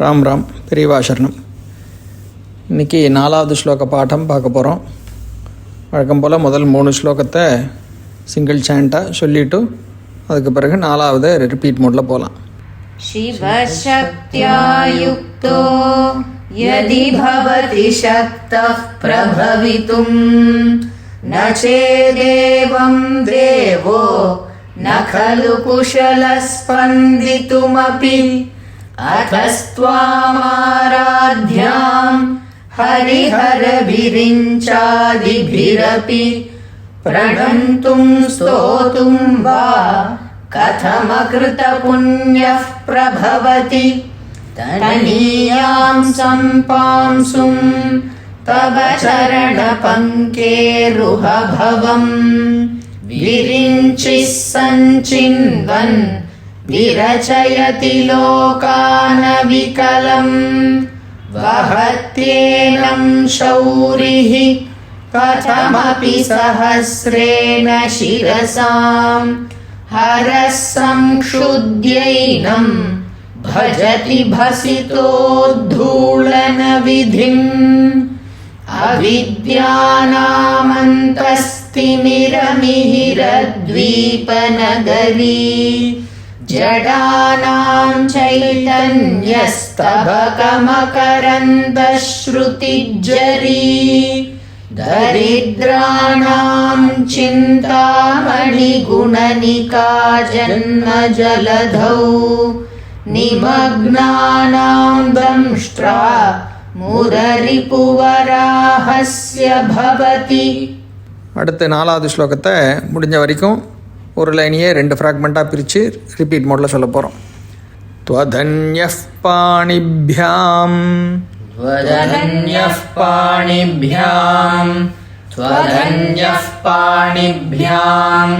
ராம் ராம் பெரியவா சரணம் இன்றைக்கி நாலாவது ஸ்லோக பாடம் பார்க்க போகிறோம் வழக்கம் போல் முதல் மூணு ஸ்லோகத்தை சிங்கிள் சாண்ட்டாக சொல்லிவிட்டு அதுக்கு பிறகு நாலாவது ரிப்பீட் மோடில் போகலாம் शिवशक्त्या युक्तो यदि भवति शक्तः प्रभवितुम् न चेदेवं देवो न खलु कुशलः अथस्त्वामाराध्यां हरिहरभिरिञ्चादिभिरपि प्रणन्तुं स्तोतुं वा कथमकृतपुण्यः प्रभवति तनीयां सम्पांसुं तव चरणपङ्केरुहभवम् विरिञ्चिः सञ्चिन्वन् विरचयति लोकानविकलम्। वहत्येनं शौरिः कथमपि सहस्रेण शिरसाम्। हरः संक्षुद्यैनं भजति भसितोद्धूलनविधिम् अविद्यानामन्तस्तिमिरमिहिरद्वीपनगरी जडानां चैतन्यस्तबकमकरन्दश्रुतिज्जरी दरिद्राणां चिन्तामणिगुणनिका जन्मजलधौ निमग्नानां दंष्ट्रा मुररिपुवराहस्य भवति அடுத்து நாலாவது ஸ்லோகத்தை முடிஞ்ச வரைக்கும் ஒரு லைனையே ரெண்டு ஃப்ராக்மெண்ட்டாக பிரித்து ரிப்பீட் மோடில் சொல்ல போகிறோம் त्वधन्यः पाणिभ्याम् त्वदन्यः पाणिभ्याम् त्वदन्यः पाणिभ्याम्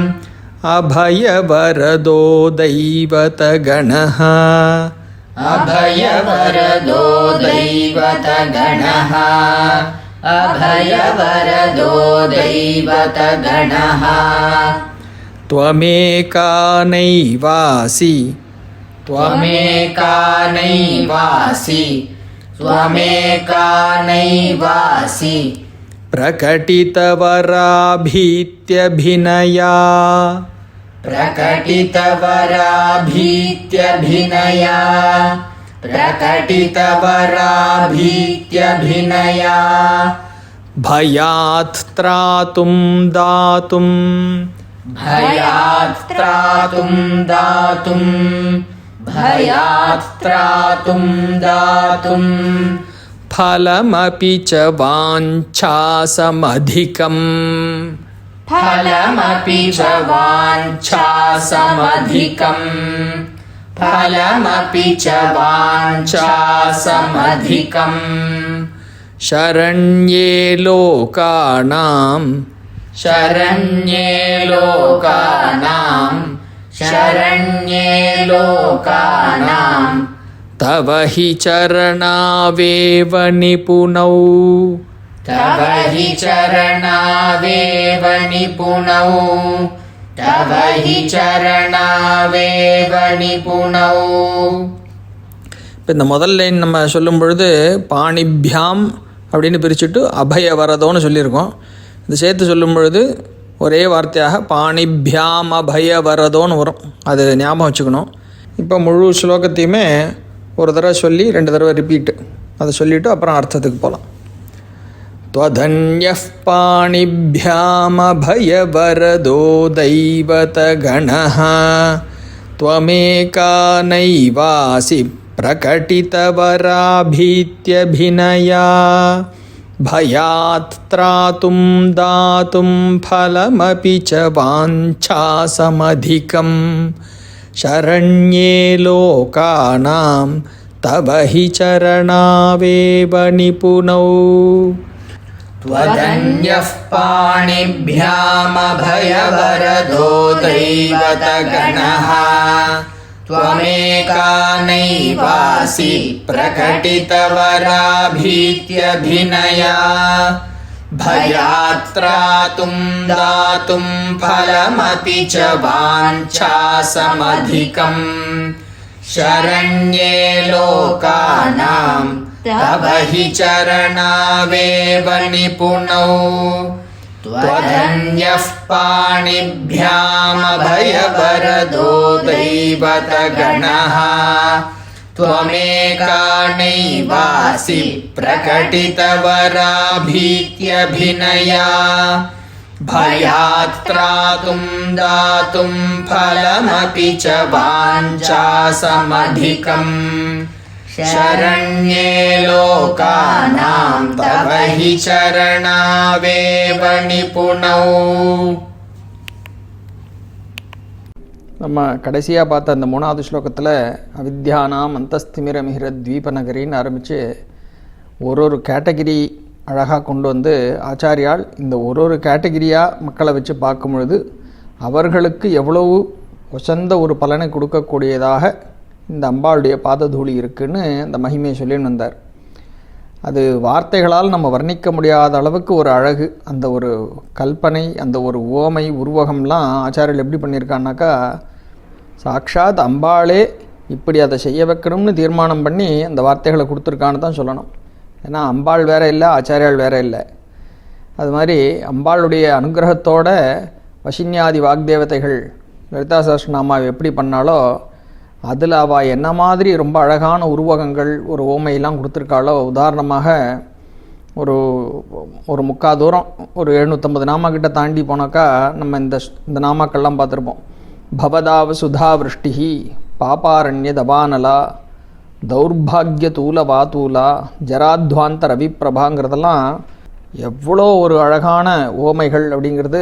अभयवरदो दैवतगणः अभयवरदो दैवतगणः अभयवरदो दैवतगणः त्वमेका नैवासि त्वमेका नैवासि त्वमेका नैवासि प्रकटितवराभीत्यभिनया। प्रकटितवराभीत्यभिनया। प्रकटितवराभीत्यभिनया। भयात् त्रातुं दातुं भयात् त्रातुं दातुं। भयात् त्रातुं दातुं। फलमपि च वाञ्छासमधिकम्। फलमपि च वाञ्छासमधिकम्। फलमपि च वाञ्छासमधिकम्। शरण्ये लोकानां शरण्ये लोकानां शरण्ये लोकानां तव हि चरणावेव निपुणौ तव हि चरणावेव निपुणौ तव हि चरणावेव निपुणौ இப்போ இந்த முதல் லைன் நம்ம சொல்லும் பொழுது பாணிபியாம் அப்படின்னு பிரிச்சுட்டு அபயவரதோன்னு சொல்லியிருக்கோம் இது சேர்த்து சொல்லும் பொழுது ஒரே வார்த்தையாக பாணிபியாம் அபயவரதோன்னு வரும் அது ஞாபகம் வச்சுக்கணும் இப்போ முழு ஸ்லோகத்தையுமே ஒரு தடவை சொல்லி ரெண்டு தடவை ரிப்பீட்டு அதை சொல்லிவிட்டு அப்புறம் அர்த்தத்துக்கு போகலாம் त्वधन्यः पाणिभ्यामभयवरदो दैवतगणः त्वमेका नैवासि प्रकटितवराभीत्यभिनया भयात् त्रातुं दातुं फलमपि च वाञ्छासमधिकं शरण्ये लोकानां तव हि चरणावेव निपुणौ त्वदन्यः पाणिभ्यामभयवरदो दैवतगणः त्वमेका नैवासि प्रकटितवराभीत्यभिनया भयात्रातुं दातुं फलमपि च वाञ्छासमधिकम्। शरण्ये लोकानां तव हि चरणावेव निपुणौ त्वदन्यः पाणिभ्यामभयवरदो दैवतगणः त्वमेका नैवासि प्रकटितवराभीत्यभिनया। भयात् त्रातुं दातुं फलमपि च वाञ्छासमधिकम् शरण्ये लोकानां तव हि चरणावेव निपुणौ நம்ம கடைசியாக பார்த்த அந்த மூணாவது ஸ்லோகத்தில் அவித்யானாம் அந்தஸ்திமிரமிகிற தீபநகரின்னு ஆரம்பித்து ஒரு ஒரு கேட்டகிரி அழகாக கொண்டு வந்து ஆச்சாரியால் இந்த ஒரு ஒரு கேட்டகிரியாக மக்களை வச்சு பார்க்கும் பொழுது அவர்களுக்கு எவ்வளவு உசந்த ஒரு பலனை கொடுக்கக்கூடியதாக இந்த அம்பாளுடைய பாததூளி இருக்குன்னு அந்த மகிமையை சொல்லின்னு வந்தார். அது வார்த்தைகளால் நம்ம வர்ணிக்க முடியாத அளவுக்கு ஒரு அழகு அந்த ஒரு கல்பனை அந்த ஒரு ஓமை உருவகம்லாம் ஆச்சாரியர் எப்படி பண்ணியிருக்கான்னாக்கா சாக்ஷாத் அம்பாளே இப்படி அதை செய்ய வைக்கணும்னு தீர்மானம் பண்ணி அந்த வார்த்தைகளை கொடுத்துருக்கான்னு தான் சொல்லணும். ஏன்னா அம்பாள் வேற இல்லை ஆச்சாரியால் வேற இல்லை. அது மாதிரி அம்பாளுடைய அனுகிரகத்தோட வசின்யாதி வாக்தேவதைகள் லலிதா சஹஸ்ரநாமாவை எப்படி பண்ணாலோ அதில் அவள் என்ன மாதிரி ரொம்ப அழகான உருவகங்கள் ஒரு ஓமையெல்லாம் கொடுத்துருக்காளோ உதாரணமாக ஒரு ஒரு முக்கா தூரம் ஒரு எழுநூற்றம்பது நாமாக்கிட்ட தாண்டி போனாக்கா நம்ம இந்த இந்த நாமாக்கள்லாம் பார்த்துருப்போம். பவதாவ சுதா விருஷ்டிஹி பாபாரண்ய தபானலா தௌர்பாகிய தூல வாதூலா ஜராத்வாந்த ரவிப்பிரபாங்கிறதெல்லாம் எவ்வளோ ஒரு அழகான ஓமைகள் அப்படிங்கிறது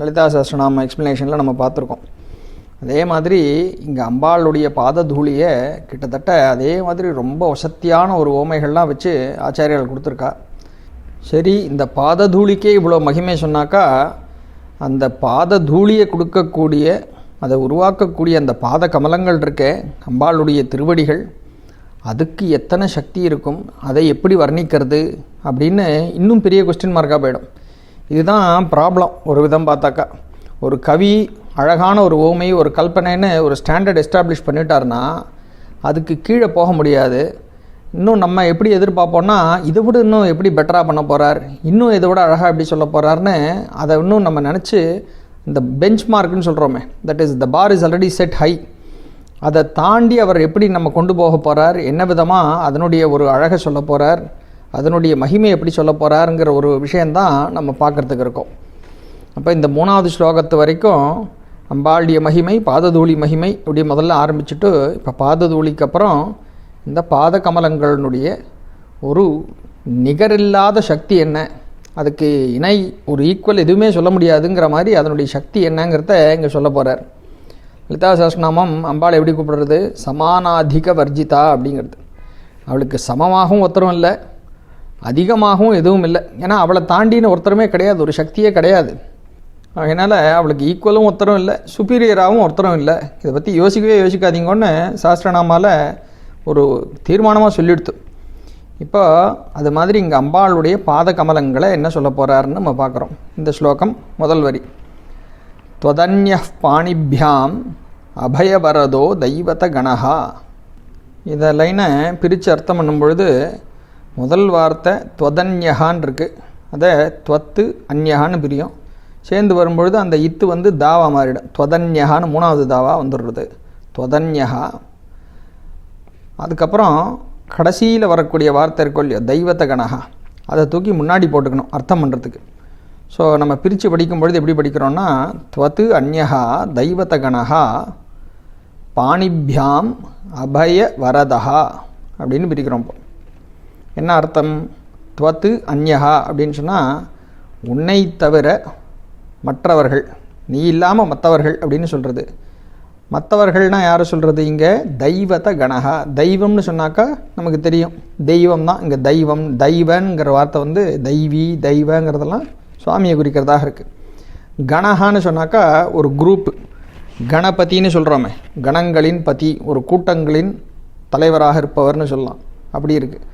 லலிதா சஹஸ்ரநாம எக்ஸ்ப்ளனேஷனில் நம்ம பார்த்துருக்கோம். அதே மாதிரி இங்கே அம்பாளுடைய பாததூளியை கிட்டத்தட்ட அதே மாதிரி ரொம்ப வசத்தியான ஒரு ஓமைகள்லாம் வச்சு ஆச்சாரியால் கொடுத்துருக்கா. சரி இந்த பாததூளிக்கே இவ்வளோ மகிமை சொன்னாக்கா அந்த பாததூளியை கொடுக்கக்கூடிய அதை உருவாக்கக்கூடிய அந்த பாத கமலங்கள் இருக்கே அம்பாளுடைய திருவடிகள் அதுக்கு எத்தனை சக்தி இருக்கும் அதை எப்படி வர்ணிக்கிறது அப்படின்னு இன்னும் பெரிய கொஸ்டின் மார்க்காக போயிடும். இதுதான் ப்ராப்ளம் ஒரு விதம் பார்த்தாக்கா. ஒரு கவி அழகான ஒரு ஓமை ஒரு கல்பனைன்னு ஒரு ஸ்டாண்டர்ட் எஸ்டாப்ளிஷ் பண்ணிட்டாருன்னா அதுக்கு கீழே போக முடியாது. இன்னும் நம்ம எப்படி எதிர்பார்ப்போம்னா இதை விட இன்னும் எப்படி பெட்டராக பண்ண போகிறார் இன்னும் இதை விட அழகாக எப்படி சொல்ல போகிறாருன்னு அதை இன்னும் நம்ம நினச்சி இந்த பெஞ்ச் மார்க்குன்னு சொல்கிறோமே that is the bar is already set high அதை தாண்டி அவர் எப்படி நம்ம கொண்டு போக போகிறார் என்ன விதமாக அதனுடைய ஒரு அழகை சொல்ல போகிறார் அதனுடைய மகிமை எப்படி சொல்ல போகிறாருங்கிற ஒரு விஷயந்தான் நம்ம பார்க்குறதுக்கு இருக்கோம். அப்போ இந்த மூணாவது ஸ்லோகத்து வரைக்கும் அம்பாளுடைய மகிமை பாததூளி மகிமை இப்படி முதல்ல ஆரம்பிச்சுட்டு இப்போ பாததூளிக்கு அப்புறம் இந்த பாத கமலங்களினுடைய ஒரு நிகரில்லாத சக்தி என்ன? அதுக்கு இணை ஒரு ஈக்குவல் எதுவுமே சொல்ல முடியாதுங்கிற மாதிரி அதனுடைய சக்தி என்னங்கிறத இங்கே சொல்ல போகிறார் லலிதா சஹஸ்ரநாமம் அம்பாள் எப்படி கூப்பிடுறது? சமானாதிக வர்ஜிதா அப்படிங்கிறது. அவளுக்கு சமமாகவும் ஒருத்தரும் இல்லை அதிகமாகவும் எதுவும் இல்லை. ஏன்னா அவளை தாண்டின ஒருத்தருமே கிடையாது ஒரு சக்தியே கிடையாது. அதனால் அவளுக்கு ஈக்குவலும் ஒருத்தரும் இல்லை சுப்பீரியராகவும் ஒருத்தரும் இல்லை. இதை பற்றி யோசிக்கவே யோசிக்காதீங்கன்னு சாஸ்திரநாமாவில் ஒரு தீர்மானமாக சொல்லிடுத்து. இப்போ அது மாதிரி இங்கே அம்பாளுடைய பாத கமலங்களை என்ன சொல்ல போகிறாருன்னு நம்ம பார்க்குறோம். இந்த ஸ்லோகம் முதல் வரி. துவதன்ய பாணிபியாம் அபயபரதோ தெய்வத கணஹா. இதை லைனை பிரித்து அர்த்தம் பண்ணும் பொழுது முதல் வார்த்தை துவதன்யகான் இருக்குது அதை துவத்து அந்யகான்னு பிரியும். சேர்ந்து வரும்பொழுது அந்த இத்து வந்து தாவா மாறிடும். துவதன்யகான்னு மூணாவது தாவா வந்துடுறது. துவதன்யகா அதுக்கப்புறம் கடைசியில் வரக்கூடிய வார்த்தை இருக்கும் இல்லையோ தெய்வத்த கணகா அதை தூக்கி முன்னாடி போட்டுக்கணும் அர்த்தம் பண்ணுறதுக்கு ஸோ நம்ம பிரித்து படிக்கும் பொழுது எப்படி படிக்கிறோன்னா துவத்து அந்யகா தெய்வத்த கணகா பாணிபியாம் அபய வரதஹா அப்படின்னு பிரிக்கிறோம் இப்போ. என்ன அர்த்தம்? துவத்து அந்யகா அப்படின்னு சொன்னால் உன்னை தவிர மற்றவர்கள் நீ இல்லாமல் மற்றவர்கள் அப்படின்னு சொல்கிறது மற்றவர்கள்னால் யார் சொல்கிறது இங்கே தெய்வத கணகா தெய்வம்னு சொன்னாக்கா நமக்கு தெரியும். தெய்வம் தான் இங்கே தெய்வம் தெய்வங்கிற வார்த்தை வந்து தெய்வி தெய்வங்கிறதெல்லாம் சுவாமியை குறிக்கிறதாக இருக்குது கணஹான்னு சொன்னாக்கா ஒரு குரூப்பு கணபதினு சொல்கிறோமே கணங்களின் பதி ஒரு கூட்டங்களின் தலைவராக இருப்பவர்னு சொல்லலாம். அப்படி இருக்குது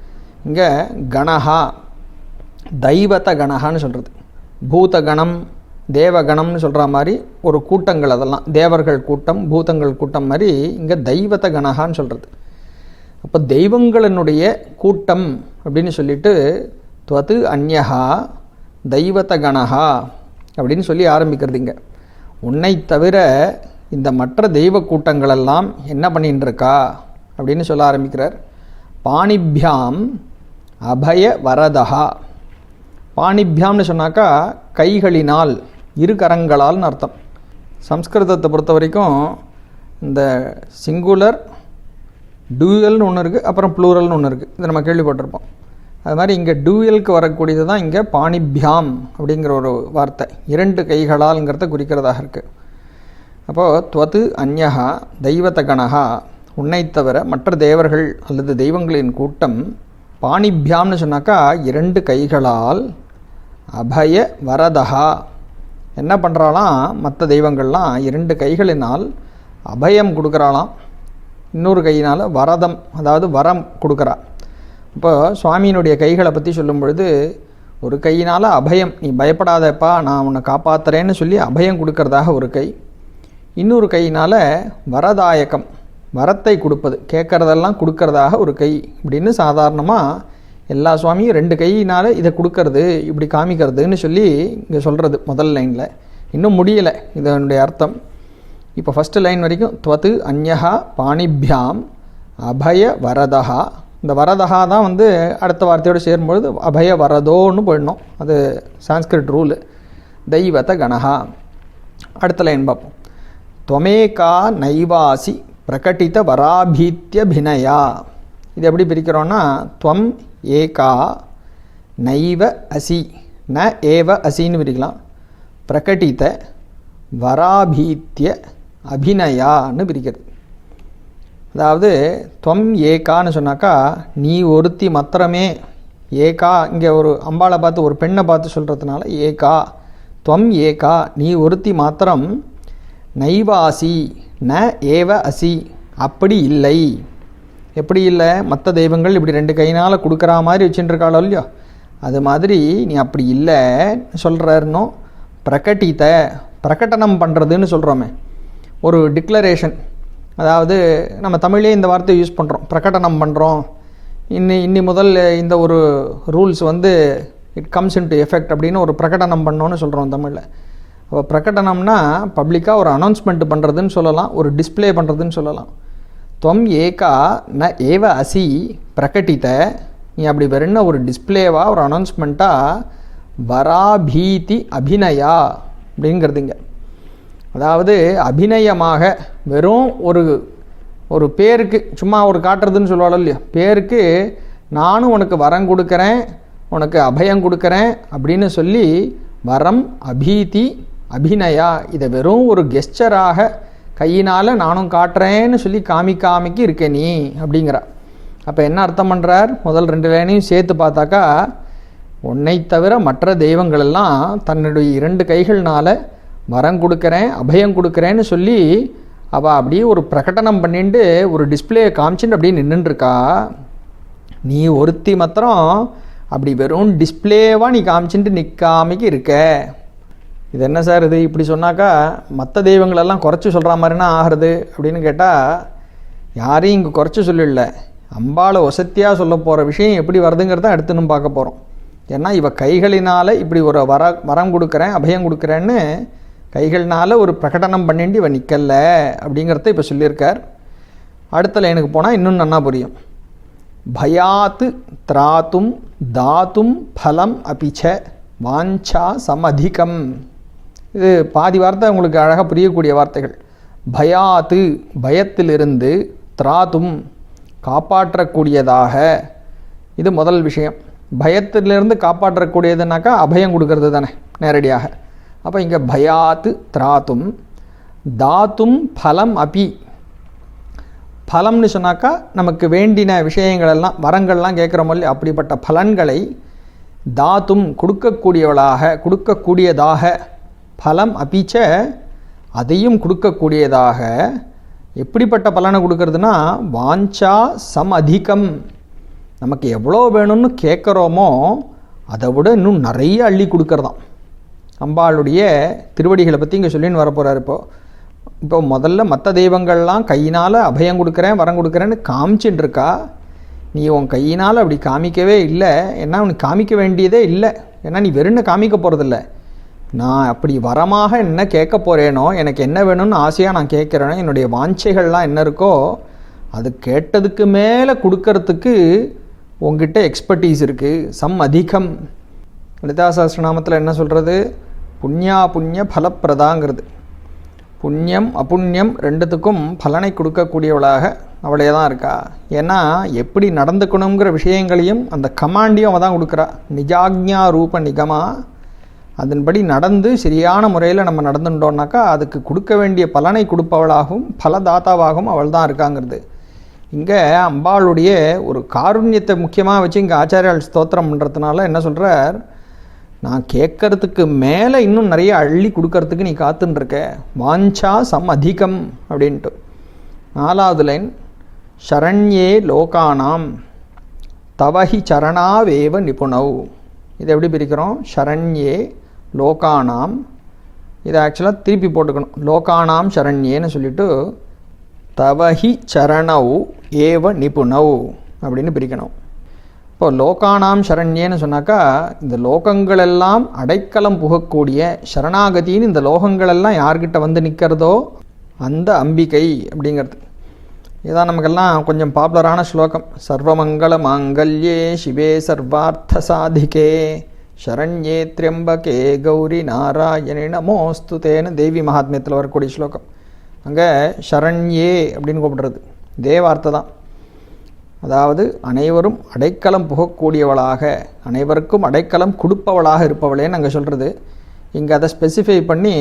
இங்கே கணஹா தெய்வத கணஹான்னு சொல்கிறது பூத கணம் தேவகணம்னு சொல்கிற மாதிரி ஒரு கூட்டங்கள் அதெல்லாம். தேவர்கள் கூட்டம் பூதங்கள் கூட்டம் மாதிரி இங்கே தெய்வத கணஹான்னு சொல்கிறது அப்போ தெய்வங்களினுடைய கூட்டம் அப்படின்னு சொல்லிட்டு துவது அந்யஹா தெய்வத கணஹா அப்படின்னு சொல்லி ஆரம்பிக்கிறது இங்கே. உன்னை தவிர இந்த மற்ற தெய்வ கூட்டங்களெல்லாம் என்ன பண்ணிட்டு இருக்கா அப்படின்னு சொல்ல ஆரம்பிக்கிறார். பாணிபியாம் அபய வரதஹா. பாணிபியாம்னு சொன்னாக்கா கைகளினால் இரு கரங்களால்னு அர்த்தம். சம்ஸ்கிருதத்தை பொறுத்த வரைக்கும் இந்த சிங்குலர் டூயல்னு ஒன்று இருக்குது அப்புறம் ப்ளூரல்னு ஒன்று இருக்குது இதை நம்ம கேள்விப்பட்டிருப்போம். அது மாதிரி இங்கே டூயலுக்கு வரக்கூடியது தான் இங்கே பாணிபியாம் அப்படிங்கிற ஒரு வார்த்தை. இரண்டு கைகளால்ங்கிறத குறிக்கிறதாக இருக்குது அப்போது துவது அந்யகா தெய்வத்தகனகா உன்னை தவிர மற்ற தேவர்கள் அல்லது தெய்வங்களின் கூட்டம் பாணிபியாம்னு சொன்னாக்கா இரண்டு கைகளால் அபய வரதஹா என்ன பண்ணுறாளாம் மற்ற தெய்வங்கள்லாம் இரண்டு கைகளினால் அபயம் கொடுக்குறாளாம். இன்னொரு கையினால் வரதம் அதாவது வரம் கொடுக்குறா. இப்போ சுவாமியினுடைய கைகளை பற்றி சொல்லும் பொழுது ஒரு கையினால் அபயம் நீ பயப்படாதப்பா நான் உன்னை காப்பாத்துறேன்னு சொல்லி அபயம் கொடுக்கறதாக ஒரு கை. இன்னொரு கையினால் வரதாயகம் வரத்தை கொடுப்பது கேட்குறதெல்லாம் கொடுக்கறதாக ஒரு கை. இப்படின்னு சாதாரணமாக எல்லா சுவாமியும் ரெண்டு கையினால் இதை கொடுக்கறது இப்படி காமிக்கிறதுன்னு சொல்லி இங்கே சொல்கிறது முதல் லைனில். இன்னும் முடியலை இதனுடைய அர்த்தம். இப்போ ஃபஸ்ட்டு லைன் வரைக்கும் துவது அந்யஹா பாணிபியாம் அபய வரதஹா. இந்த வரதஹா தான் வந்து அடுத்த வார்த்தையோடு சேரும்பொழுது அபய வரதோன்னு போயிடணும் அது சான்ஸ்கிரிட் ரூலு. தெய்வத கணஹா. அடுத்த லைன் பார்ப்போம். துவமேகா நைவாசி பிரகட்டித வராபீத்தியபினயா இது எப்படி பிரிக்கிறோன்னா துவம் ஏகா நைவ அசி. ந ஏவ அசின்னு பிரிக்கலாம் பிரகட்டித்த வராபீத்திய அபிநயான்னு பிரிக்கிறது அதாவது துவம் ஏகான்னு சொன்னாக்கா நீ ஒருத்தி மாத்திரமே ஏகா இங்கே ஒரு அம்பாளை பார்த்து ஒரு பெண்ணை பார்த்து சொல்கிறதுனால ஏகா. துவம் ஏகா நீ ஒருத்தி மாத்திரம் நைவாசி ந ஏவ அசி. அப்படி இல்லை. எப்படி இல்லை? மற்ற தெய்வங்கள் இப்படி ரெண்டு கையினால் கொடுக்குற மாதிரி வச்சுட்டுருக்காளோ இல்லையோ? அது மாதிரி நீ அப்படி இல்லை சொல்கிறாருனோ பிரகட்டித்த பிரகடனம் பண்ணுறதுன்னு சொல்கிறோமே ஒரு டிக்ளரேஷன் அதாவது நம்ம தமிழே இந்த வார்த்தையை யூஸ் பண்ணுறோம் பிரகடனம் பண்ணுறோம் இன்னி இன்னி முதல் இந்த ஒரு ரூல்ஸ் வந்து இட் கம்ஸ் இன்டு எஃபெக்ட் அப்படின்னு ஒரு பிரகடனம் பண்ணோன்னு சொல்கிறோம் தமிழில். அப்போ பிரகடனம்னா பப்ளிக்காக ஒரு அனௌன்ஸ்மெண்ட் பண்ணுறதுன்னு சொல்லலாம். ஒரு டிஸ்ப்ளே பண்ணுறதுன்னு சொல்லலாம். துவம் ஏகா ந ஏவ அசி பிரகட்டித்த. நீ அப்படி வெறும் ஒரு டிஸ்ப்ளேவாக ஒரு அனௌன்ஸ்மெண்ட்டாக வராபீதி அபிநயா அப்படிங்கிறதுங்க அதாவது அபிநயமாக வெறும் ஒரு ஒரு பேருக்கு சும்மா ஒரு காட்டுறதுன்னு சொல்லுவாள் இல்லையா பேருக்கு நானும் உனக்கு வரம் கொடுக்குறேன் உனக்கு அபயம் கொடுக்குறேன் அப்படின்னு சொல்லி வரம் அபீதி அபிநயா இதை வெறும் ஒரு கெஸ்டராக கையினால் நானும் காட்டுறேன்னு சொல்லி காமிக்காமிக்கு இருக்க நீ அப்படிங்கிறா. அப்போ என்ன அர்த்தம் பண்ணுறார் முதல் ரெண்டு லைனையும் சேர்த்து பார்த்தாக்கா உன்னை தவிர மற்ற தெய்வங்கள் எல்லாம் தன்னுடைய இரண்டு கைகள்னால் வரம் கொடுக்குறேன் அபயம் கொடுக்குறேன்னு சொல்லி அவள் அப்படியே ஒரு பிரகடனம் பண்ணிட்டு ஒரு டிஸ்பிளே காமிச்சுட்டு அப்படியே நின்றுட்டுருக்கா நீ ஒருத்தி மாத்திரம் அப்படி வெறும் டிஸ்பிளேவாக நீ காமிச்சுட்டு நிற்காமிக்கு இருக்க. இது என்ன சார் இது? இப்படி சொன்னாக்கா மற்ற தெய்வங்களெல்லாம் குறைச்சி சொல்கிற மாதிரினா ஆகிறது அப்படின்னு கேட்டால் யாரையும் இங்கே குறைச்சி சொல்லல அம்பாளை ஒசத்தியாக சொல்ல போகிற விஷயம் எப்படி வருதுங்கிறத அடுத்துன்னு பார்க்க போகிறோம் ஏன்னா இவ கைகளினால் இப்படி ஒரு வர வரம் கொடுக்குறேன் அபயம் கொடுக்குறேன்னு கைகள்னால் ஒரு பிரகடனம் பண்ணிட்டு இவன் நிற்கல அப்படிங்கிறத இப்போ சொல்லியிருக்கார். அடுத்த லைனுக்கு போனால் இன்னும் நன்னா புரியும். பயாத்து திராத்தும் தாத்தும் பலம் அபிச்ச வாஞ்சா சமதிகம். இது பாதி வார்த்தை உங்களுக்கு அழகாக புரியக்கூடிய வார்த்தைகள். பயாத்து பயத்திலிருந்து திராதும் காப்பாற்றக்கூடியதாக. இது முதல் விஷயம். பயத்திலிருந்து காப்பாற்றக்கூடியதுனாக்கா அபயம் கொடுக்கறது தானே நேரடியாக. அப்போ இங்கே பயாத்து திராத்தும் தாத்தும் பலம் அபி. பலம்னு சொன்னாக்கா நமக்கு வேண்டின விஷயங்களெல்லாம் வரங்கள்லாம் கேட்குறோமோ இல்லையா அப்படிப்பட்ட பலன்களை தாத்தும் கொடுக்கக்கூடியவளாக கொடுக்கக்கூடியதாக பலம் அபிச்ச அதையும் கொடுக்கக்கூடியதாக. எப்படிப்பட்ட பலனை கொடுக்கறதுனா வாஞ்சா சம் அதிகம். நமக்கு எவ்வளோ வேணும்னு கேட்குறோமோ அதை விட இன்னும் நிறைய அள்ளி கொடுக்கறதாம். அம்பாளுடைய திருவடிகளை பற்றி இங்கே சொல்லின்னு வரப்போகிறார் இப்போது இப்போ முதல்ல மற்ற தெய்வங்கள்லாம் கையினால் அபயம் கொடுக்குறேன் வரம் கொடுக்குறேன்னு காமிச்சுட்டு இருக்கா நீ உன் கையினால் அப்படி காமிக்கவே இல்லை. ஏன்னா உனக்கு காமிக்க வேண்டியதே இல்லை. ஏன்னா நீ வெறுன்னு காமிக்க போகிறதில்ல நான் அப்படி வரமாக என்ன கேட்க போகிறேனோ எனக்கு என்ன வேணும்னு ஆசையாக நான் கேட்குறேனோ என்னுடைய வாஞ்சைகள்லாம் என்ன இருக்கோ அது கேட்டதுக்கு மேலே கொடுக்கறதுக்கு உங்ககிட்ட எக்ஸ்பர்டீஸ் இருக்குது சம் அதிகம். லலிதா சாஸ்திரநாமத்தில் என்ன சொல்கிறது புண்ணியா புண்ணிய பலப்பிரதாங்கிறது. புண்ணியம் அப்புண்ணியம் ரெண்டுத்துக்கும் பலனை கொடுக்கக்கூடியவளாக அவளே தான் இருக்கா. ஏன்னா எப்படி நடந்துக்கணுங்கிற விஷயங்களையும் அந்த கமாண்டையும் அவள் தான் கொடுக்குறா. நிஜாக்ஞா ரூப நிகமா அதன்படி நடந்து சரியான முறையில் நம்ம நடந்துட்டோம்னாக்கா அதுக்கு கொடுக்க வேண்டிய பலனை கொடுப்பவளாகவும் பலதாத்தாவாகவும் அவள் தான் இருக்காங்கிறது. இங்கே அம்பாளுடைய ஒரு காருண்யத்தை முக்கியமாக வச்சு இங்கே ஆச்சாரியால் ஸ்தோத்திரம் பண்ணுறதுனால என்ன சொல்கிறார் நான் கேட்கறதுக்கு மேலே இன்னும் நிறைய அள்ளி கொடுக்கறதுக்கு நீ காத்துன்ருக்க வாஞ்சா சம் அதிகம் அப்படின்ட்டு. நாலாவது லைன். சரண்யே லோகானாம். தவஹி சரணாவேவ நிபுணவ் இதை எப்படி பிரிக்கிறோம்? சரண்யே லோகானாம். இதை ஆக்சுவலாக திருப்பி போட்டுக்கணும். லோகானாம் சரண்யேன்னு சொல்லிட்டு தவஹி சரணவ் ஏவ நிபுணவ் அப்படின்னு பிரிக்கணும். இப்போ லோகானாம் சரண்யேன்னு சொன்னாக்கா இந்த லோகங்களெல்லாம் அடைக்கலம் புகக்கூடிய சரணாகதின்னு இந்த லோகங்களெல்லாம் யார்கிட்ட வந்து நிற்கிறதோ அந்த அம்பிகை அப்படிங்கிறது. இதான் நமக்கெல்லாம் கொஞ்சம் பாப்புலரான ஸ்லோகம். சர்வமங்கள மாங்கல்யே சிவே சர்வார்த்த சாதிகே. சரண்யே திரியம்பகே கௌரி நாராயணி நமோஸ்து தேன தேவி மகாத்மியத்தில் வரக்கூடிய ஸ்லோகம். அங்கே ஷரண்யே அப்படின்னு கூப்பிடுறது. இதே வார்த்தை தான். அதாவது அனைவரும் அடைக்கலம் புகக்கூடியவளாக அனைவருக்கும் அடைக்கலம் கொடுப்பவளாக இருப்பவளேன்னு அங்கே சொல்கிறது இங்கே அதை ஸ்பெசிஃபை பண்ணி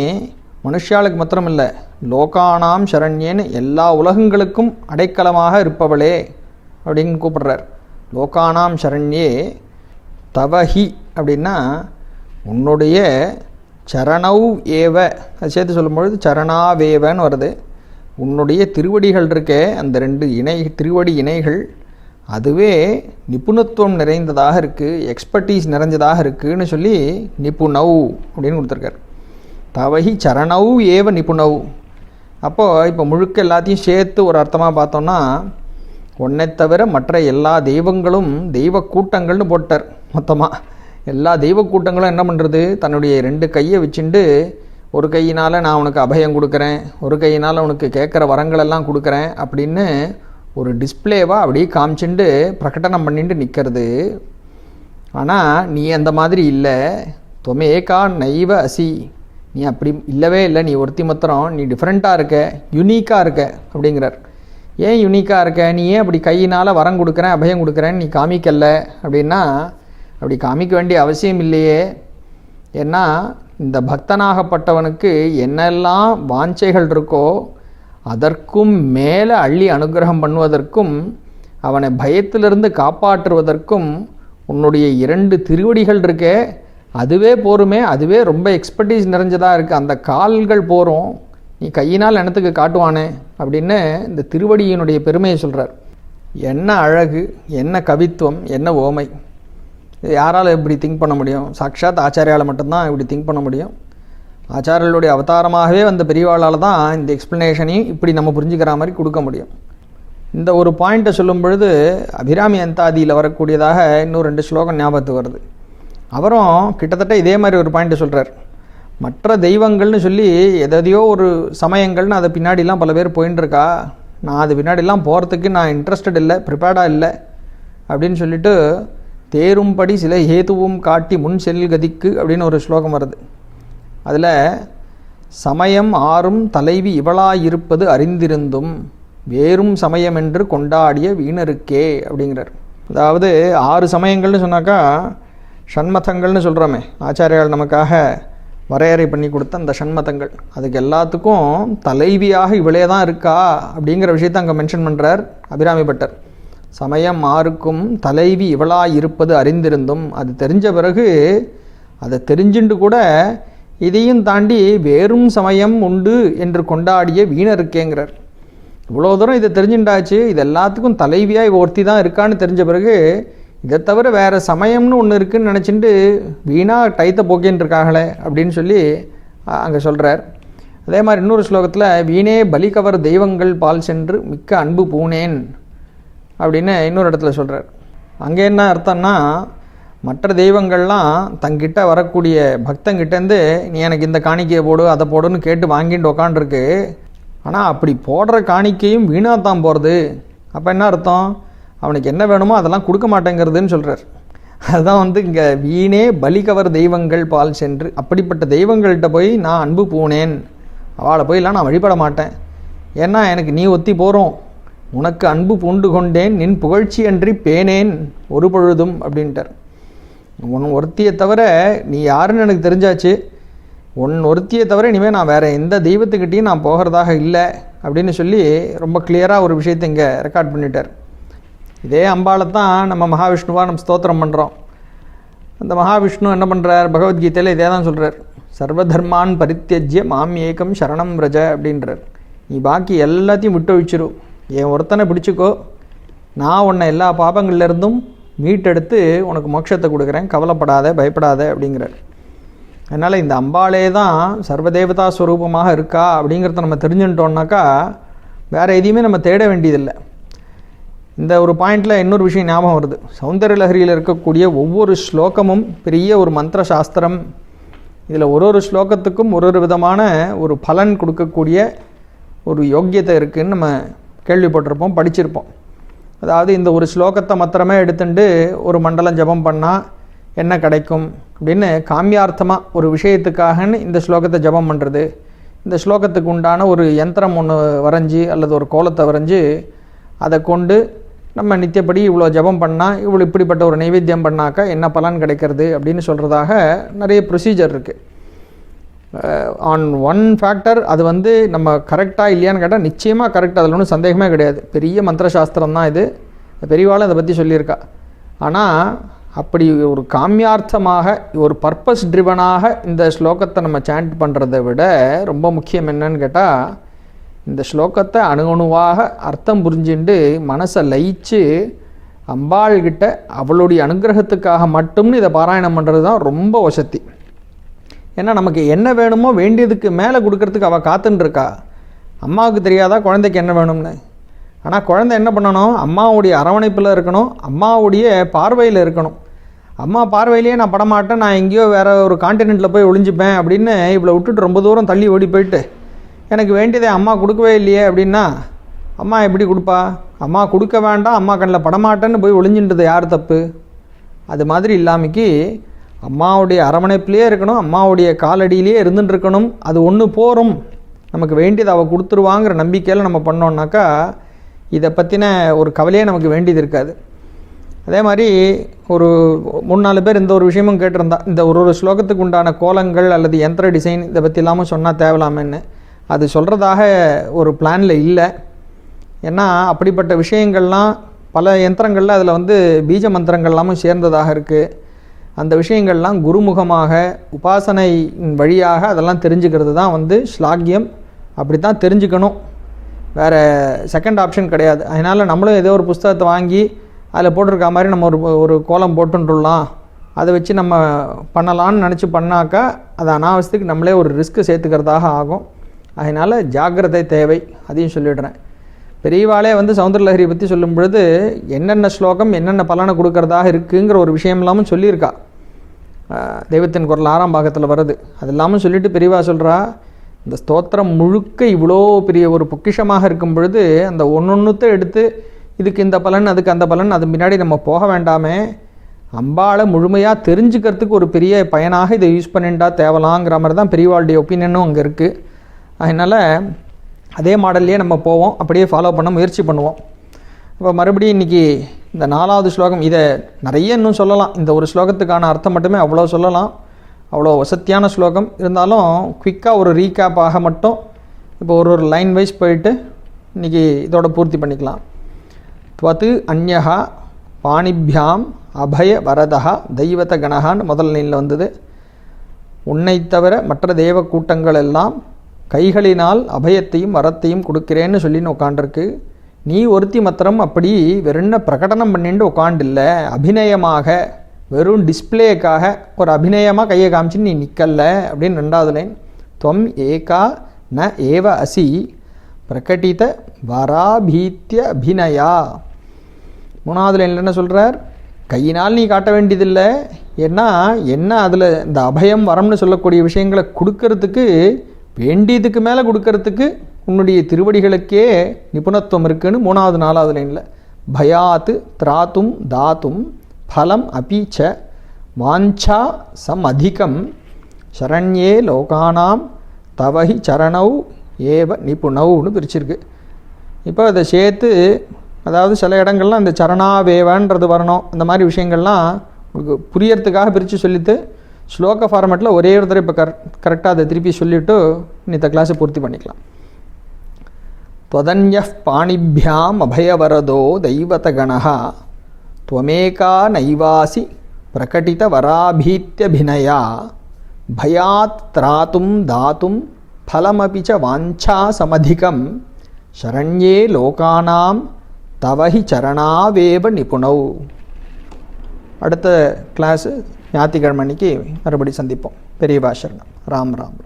மனுஷாளுக்கு மாத்திரம் இல்லை லோகானாம் சரண்யேன்னு எல்லா உலகங்களுக்கும் அடைக்கலமாக இருப்பவளே அப்படின்னு கூப்பிடுறார். லோகானாம் சரண்யே தவஹி அப்படின்னா உன்னுடைய சரணவ் ஏவ அது சேர்த்து சொல்லும்பொழுது சரணாவேவன்னு வருது. உன்னுடைய திருவடிகள் இருக்கே அந்த ரெண்டு இணை திருவடி இணைகள் அதுவே நிபுணத்துவம் நிறைந்ததாக இருக்குது எக்ஸ்பர்டீஸ் நிறைஞ்சதாக இருக்குதுன்னு சொல்லி நிபுணவ் அப்படின்னு கொடுத்துருக்காரு. தவகி சரணவ் ஏவ நிபுணவ். அப்போது இப்போ முழுக்க எல்லாத்தையும் சேர்த்து ஒரு அர்த்தமாக பார்த்தோம்னா உன்னை தவிர மற்ற எல்லா தெய்வங்களும் தெய்வ கூட்டங்கள்னு போட்டார் மொத்தமாக எல்லா தெய்வ கூட்டங்களும் என்ன பண்ணுறது தன்னுடைய ரெண்டு கையை வச்சுண்டு ஒரு கையினால் நான் உனக்கு அபயம் கொடுக்குறேன் ஒரு கையினால் உனக்கு கேட்குற வரங்களெல்லாம் கொடுக்குறேன் அப்படின்னு ஒரு டிஸ்ப்ளேவாக அப்படியே காமிச்சுண்டு பிரகடனம் பண்ணிட்டு நிற்கிறது ஆனால் நீ அந்த மாதிரி இல்லை. தொமேகா நைவ அசி. நீ அப்படி இல்லவே இல்லை. நீ ஒருத்தி மாத்திரம் நீ டிஃப்ரெண்ட்டாக இருக்க யுனீக்காக இருக்க அப்படிங்கிறார். ஏன் யுனீக்காக இருக்க? நீ ஏன் அப்படி கையினால் வரம் கொடுக்குறேன் அபயம் கொடுக்குறேன்னு நீ காமிக்கல அப்படின்னா அப்படி காமிக்க வேண்டிய அவசியம் இல்லையே. ஏன்னா இந்த பக்தனாகப்பட்டவனுக்கு என்னெல்லாம் வாஞ்சைகள் இருக்கோ அதற்கும் மேலே அள்ளி அனுகிரகம் பண்ணுவதற்கும் அவனை பயத்திலிருந்து காப்பாற்றுவதற்கும் உன்னுடைய இரண்டு திருவடிகள் இருக்கே. அதுவே போருமே அதுவே ரொம்ப எக்ஸ்பர்டீஸ் நிறைஞ்சதாக இருக்குது அந்த கால்கள் போகிறோம் நீ கையினால் இனத்துக்கு காட்டுவானே? அப்படின்னு இந்த திருவடியினுடைய பெருமையை சொல்கிறார் என்ன அழகு என்ன கவித்துவம் என்ன ஓமை. யாரால் இப்படி திங்க் பண்ண முடியும்? சாக்ஷாத் ஆச்சாரியால் மட்டும்தான் இப்படி திங்க் பண்ண முடியும். ஆச்சாரியர்களுடைய அவதாரமாகவே வந்த பெரியவாளால் தான் இந்த எக்ஸ்ப்ளனேஷனையும் இப்படி நம்ம புரிஞ்சுக்கிற மாதிரி கொடுக்க முடியும். இந்த ஒரு பாயிண்ட்டை சொல்லும் பொழுது அபிராமி அந்தாதியில் வரக்கூடியதாக இன்னும் ரெண்டு ஸ்லோகம் ஞாபகத்துக்கு வருது. அவரும் கிட்டத்தட்ட இதே மாதிரி ஒரு பாயிண்ட்டை சொல்கிறார் மற்ற தெய்வங்கள்னு சொல்லி எதையோ ஒரு சமயங்கள்னு அதை பின்னாடிலாம் பல பேர் போயின்னு இருக்கா நான் அது பின்னாடிலாம் போகிறதுக்கு நான் இன்ட்ரெஸ்டட் இல்லை ப்ரிப்பேர்டாக இல்லை அப்படின்னு சொல்லிட்டு தேரும்படி சில ஹேதுவும் காட்டி முன் செல்கதிக்கு அப்படின்னு ஒரு ஸ்லோகம் வருது. அதில் சமயம் ஆறும் தலைவி இவளாயிருப்பது அறிந்திருந்தும் வேறும் சமயம் என்று கொண்டாடிய வீணருக்கே அப்படிங்கிறார். அதாவது ஆறு சமயங்கள்னு சொன்னாக்கா ஷண்மதங்கள்னு சொல்கிறோமே ஆச்சாரியால் நமக்காக வரையறை பண்ணி கொடுத்த அந்த ஷண்மதங்கள். அதுக்கு எல்லாத்துக்கும் தலைவியாக இவளே தான் இருக்கா அப்படிங்கிற விஷயத்தை அங்கே மென்ஷன் பண்ணுறார் அபிராமி பட்டர் சமயம் ஆருக்கும் தலைவி இவளாய் இருப்பது அறிந்திருந்தும் அது தெரிஞ்ச பிறகு அதை தெரிஞ்சுண்டு கூட இதையும் தாண்டி வேறும் சமயம் உண்டு என்று கொண்டாடிய வீணருக்கேங்கிறார். இவ்வளோ தூரம் இதை தெரிஞ்சுண்டாச்சு. இது எல்லாத்துக்கும் தலைவியாக ஒருத்தி தான் இருக்கான்னு தெரிஞ்ச பிறகு இதை தவிர வேறு சமயம்னு ஒன்று இருக்குன்னு நினச்சிட்டு வீணாக டைத்தை போக்கின்னு இருக்காங்களே அப்படின்னு சொல்லி அங்கே சொல்கிறார் அதே மாதிரி இன்னொரு ஸ்லோகத்தில் வீணே பலி கவர் தெய்வங்கள் பால் சென்று மிக்க அன்பு பூனேன் அப்படின்னு இன்னொரு இடத்துல சொல்கிறார் அங்கே என்ன அர்த்தம்னா மற்ற தெய்வங்கள்லாம் தங்கிட்ட வரக்கூடிய பக்தங்கிட்டேருந்து நீ எனக்கு இந்த காணிக்கையை போடு அதை போடுன்னு கேட்டு வாங்கிட்டு உக்காண்டிருக்கு. ஆனால் அப்படி போடுற காணிக்கையும் வீணாக தான் போகிறது அப்போ என்ன அர்த்தம்? அவனுக்கு என்ன வேணுமோ அதெல்லாம் கொடுக்க மாட்டேங்கிறதுன்னு சொல்கிறார் அதுதான் வந்து இங்கே வீணே பலிகவர் தெய்வங்கள் பால் சென்று அப்படிப்பட்ட தெய்வங்கள்கிட்ட போய் நான் அன்பு பூனேன் அவளை போயெல்லாம் நான் வழிபட மாட்டேன். ஏன்னா எனக்கு நீ ஒத்தி போகிறோம் உனக்கு அன்பு பூண்டு கொண்டேன் நின் புகழ்ச்சி அன்றி பேனேன் ஒரு பொழுதும் அப்படின்ட்டார். உன் ஒருத்தியை தவிர நீ யாருன்னு எனக்கு தெரிஞ்சாச்சு. உன் ஒருத்தியை தவிர இனிமேல் நான் வேறு எந்த தெய்வத்துக்கிட்டேயும் நான் போகிறதாக இல்லை அப்படின்னு சொல்லி ரொம்ப கிளியராக ஒரு விஷயத்தை இங்கே ரெக்கார்ட் பண்ணிட்டார். இதே அம்பாவை தான் நம்ம மகாவிஷ்ணுவாக நம்ம ஸ்தோத்திரம் பண்ணுறோம் அந்த மகாவிஷ்ணு என்ன பண்ணுறார் பகவத்கீதையில் இதே தான் சொல்கிறார் சர்வதர்மான் பரித்தியஜ்ய மாம் ஏகம் சரணம் ரஜ அப்படின்றார். நீ பாக்கி எல்லாத்தையும் விட்டு ஒழிச்சிரு என் ஒருத்தனை பிடிச்சிக்கோ. நான் உன்னை எல்லா பாபங்கள்லேருந்தும் மீட்டெடுத்து உனக்கு மோட்சத்தை கொடுக்குறேன். கவலைப்படாத பயப்படாத அப்படிங்கிறார். அதனால் இந்த அம்பாளே தான் சர்வதேவதா ஸ்வரூபமாக இருக்கா அப்படிங்கிறத நம்ம தெரிஞ்சுட்டோம்னாக்கா வேறு எதையுமே நம்ம தேட வேண்டியதில்லை. இந்த ஒரு பாயிண்டில் இன்னொரு விஷயம் ஞாபகம் வருது. சௌந்தர லஹரியில் இருக்கக்கூடிய ஒவ்வொரு ஸ்லோகமும் பெரிய ஒரு மந்திர சாஸ்திரம். இதில் ஒரு ஒரு ஸ்லோகத்துக்கும் ஒரு ஒரு விதமான ஒரு பலன் கொடுக்கக்கூடிய ஒரு யோக்கியத்தை இருக்குதுன்னு நம்ம கேள்விப்பட்டிருப்போம் படிச்சிருப்போம். அதாவது இந்த ஒரு ஸ்லோகத்தை மாத்திரமே எடுத்துட்டு ஒரு மண்டலம் ஜபம் பண்ணால் என்ன கிடைக்கும் அப்படின்னு காமியார்த்தமாக ஒரு விஷயத்துக்காகன்னு இந்த ஸ்லோகத்தை ஜபம் பண்ணுறது இந்த ஸ்லோகத்துக்கு உண்டான ஒரு யந்திரம் ஒன்று வரைஞ்சி அல்லது ஒரு கோலத்தை வரைஞ்சி அதை கொண்டு நம்ம நித்தியப்படி இவ்வளோ ஜபம் பண்ணால் இவ்வளோ இப்படிப்பட்ட ஒரு நைவேத்தியம் பண்ணாக்கா என்ன பலன் கிடைக்கிறது அப்படின்னு சொல்கிறதாக நிறைய ப்ரொசீஜர் இருக்குது ஆன் ஒன் ஃபேக்டர் அது வந்து நம்ம கரெக்டாக இல்லையான்னு கேட்டால் நிச்சயமாக கரெக்ட் அதில் ஒன்றும் சந்தேகமே கிடையாது. பெரிய மந்திர சாஸ்திரம் தான் இது. பெரியவாளும் அதை பற்றி சொல்லியிருக்கா. ஆனால் அப்படி ஒரு காமியார்த்தமாக ஒரு பர்பஸ் ட்ரிவனாக இந்த ஸ்லோகத்தை நம்ம சாண்ட் பண்ணுறதை விட ரொம்ப முக்கியம் என்னன்னு கேட்டால் இந்த ஸ்லோகத்தை அணுகணுவாக அர்த்தம் புரிஞ்சுண்டு மனசை லயிச்சு அம்பாள்கிட்ட அவளுடைய அனுகிரகத்துக்காக மட்டும்னு இதை பாராயணம் பண்ணுறது தான் ரொம்ப வசதி. ஏன்னா நமக்கு என்ன வேணுமோ வேண்டியதுக்கு மேலே கொடுக்கறதுக்கு அவள் காத்துன்ட்ருக்கா அம்மாவுக்கு தெரியாதா குழந்தைக்கு என்ன வேணும்னு? ஆனால் குழந்தை என்ன பண்ணணும்? அம்மாவுடைய அரவணைப்பில் இருக்கணும் அம்மாவுடைய பார்வையில் இருக்கணும். அம்மா பார்வையிலேயே நான் படமாட்டேன் நான் எங்கேயோ வேறு ஒரு காண்டினெண்ட்டில் போய் ஒளிஞ்சுப்பேன் அப்படின்னு இவளை விட்டுட்டு ரொம்ப தூரம் தள்ளி ஓடி போயிட்டு எனக்கு வேண்டியதை அம்மா கொடுக்கவே இல்லையே அப்படின்னா அம்மா எப்படி கொடுப்பா? அம்மா கொடுக்க வேண்டாம் அம்மா கண்ணில் படமாட்டேன்னு போய் ஒளிஞ்சின்றது யார் தப்பு? அது மாதிரி இல்லாமைக்கு அம்மாவுடைய அரவணைப்பிலே இருக்கணும் அம்மாவுடைய காலடியிலே இருந்துட்டு இருக்கணும் அது ஒன்று போகிறோம் நமக்கு வேண்டியது அவள் கொடுத்துருவாங்கிற நம்பிக்கையில் நம்ம பண்ணோன்னாக்கா இதை பற்றின ஒரு கவலையே நமக்கு வேண்டியது இருக்காது. அதே மாதிரி ஒரு மூணு நாலு பேர் இந்த ஒரு விஷயமும் கேட்டிருந்தா இந்த ஒரு ஒரு ஸ்லோகத்துக்கு உண்டான கோலங்கள் அல்லது யந்திர டிசைன் இதை பற்றி இல்லாமல் சொன்னால் தேவலாமேன்னு. அது சொல்கிறதாக ஒரு பிளானில் இல்லை. ஏன்னா அப்படிப்பட்ட விஷயங்கள்லாம் பல யந்திரங்களில் அதில் வந்து பீஜ மந்திரங்கள்லாமும் சேர்ந்ததாக இருக்குது அந்த விஷயங்கள்லாம் குருமுகமாக உபாசனை வழியாக அதெல்லாம் தெரிஞ்சுக்கிறது தான் வந்து ஸ்லாக்கியம். அப்படி தான் தெரிஞ்சுக்கணும். வேறு செகண்ட் ஆப்ஷன் கிடையாது. அதனால் நம்மளும் ஏதோ ஒரு புஸ்தகத்தை வாங்கி அதில் போட்டிருக்க மாதிரி நம்ம ஒரு ஒரு கோலம் போட்டுட்டுலாம் அதை வச்சு நம்ம பண்ணலான்னு நினச்சி பண்ணாக்கா அது அனாவசியத்துக்கு நம்மளே ஒரு ரிஸ்க்கு சேர்த்துக்கிறதாக ஆகும். அதனால் ஜாக்கிரதை தேவை. அதையும் சொல்லிடுறேன். பெரியவாளே வந்து சௌந்தரலஹரியை பற்றி சொல்லும் பொழுது என்னென்ன ஸ்லோகம் என்னென்ன பலனை கொடுக்கறதாக இருக்குங்கிற ஒரு விஷயம் இல்லாமல் சொல்லியிருக்கா. தெய்வத்தின் குரல் ஆறாம் பாகத்தில் வருது. அது இல்லாமல் சொல்லிட்டு பெரியவா சொல்கிறா இந்த ஸ்தோத்திரம் முழுக்க இவ்வளோ பெரிய ஒரு பொக்கிஷமாக இருக்கும் பொழுது அந்த ஒன்றொன்றுத்தை எடுத்து இதுக்கு இந்த பலன் அதுக்கு அந்த பலன் அது பின்னாடி நம்ம போக வேண்டாமே. அம்பாளை முழுமையாக தெரிஞ்சுக்கிறதுக்கு ஒரு பெரிய பயனாக இதை யூஸ் பண்ணிண்டா தேவலாங்கிற மாதிரி தான் பெரியவாளுடைய ஒப்பீனியனும் அங்கே இருக்குது அதனால் அதே மாடல்லையே நம்ம போவோம் அப்படியே ஃபாலோ பண்ண முயற்சி பண்ணுவோம். இப்போ மறுபடியும் இன்றைக்கி இந்த நாலாவது ஸ்லோகம் இதை நிறைய இன்னும் சொல்லலாம். இந்த ஒரு ஸ்லோகத்துக்கான அர்த்தம் மட்டுமே அவ்வளோ சொல்லலாம். அவ்வளோ வசத்தியான ஸ்லோகம். இருந்தாலும் குயிக்காக ஒரு ரீகேப்பாக மட்டும் இப்போ ஒரு ஒரு லைன் வைஸ் போயிட்டு இன்றைக்கி இதோட பூர்த்தி பண்ணிக்கலாம். துவத்து அந்யகா பாணிபியாம் அபய வரதா தெய்வத கணகான்னு முதல் லைனில் வந்தது. உன்னை தவிர மற்ற தெய்வ கூட்டங்கள் எல்லாம் கைகளினால் அபயத்தையும் வரத்தையும் கொடுக்கிறேன்னு சொல்லின்னு உட்காண்டிருக்கு நீ ஒருத்தி மாத்திரம் அப்படி வெறும் பிரகடனம் பண்ணிட்டு உட்காண்டில்ல அபிநயமாக வெறும் டிஸ்ப்ளேக்காக ஒரு அபிநயமாக கையை காமிச்சு நீ நிற்கல அப்படின்னு ரெண்டாவது லைன் துவம் ஏகா ந ஏவ அசி. பிரகட்டித வராபீத்திய அபிநயா. மூணாவது லைனில் என்ன சொல்கிறார் கையினால் நீ காட்ட வேண்டியதில்லை. ஏன்னா என்ன அதில் இந்த அபயம் வரம்னு சொல்லக்கூடிய விஷயங்களை கொடுக்கறதுக்கு வேண்டியதுக்கு மேலே கொடுக்கறதுக்கு உன்னுடைய திருவடிகளுக்கே நிபுணத்துவம் இருக்குன்னு மூணாவது நாலாவது லைனில் பயாத்து திராத்தும் தாத்தும் ஃபலம் அபீச்ச வாஞ்சா சம் அதிகம் சரண்யே லோகானாம் தவஹி சரணௌ ஏவ நிபுணவுன்னு பிரிச்சிருக்கு. இப்போ அதை சேர்த்து அதாவது சில இடங்கள்லாம் இந்த சரணாவேவன்றது வரணும் அந்த மாதிரி விஷயங்கள்லாம் உங்களுக்கு புரியறதுக்காக பிரித்து சொல்லிட்டு ஸ்லோக ஃபார்மேட்டில் ஒரே ஒரு தடவை இப்போ கரெக்ட் கரெக்டாக அதை திருப்பி சொல்லிவிட்டு இந்த கிளாஸை பூர்த்தி பண்ணிக்கலாம் त्वदन्यः पाणिभ्याम् अभयवरदो दैवतगणः त्वमेका नैवासि प्रकटितवराभीत्यभिनया भयात् त्रातुं दातुं फलमपि च वाञ्छासमधिकं शरण्ये लोकानां तव हि चरणावेव निपुणौ அடுத்த கிளாஸு ஞாயிற்றுக்கிழமை அன்னைக்கு மறுபடியும் சந்திப்போம். பெரிய பாஷரணம் ராம் ராம்.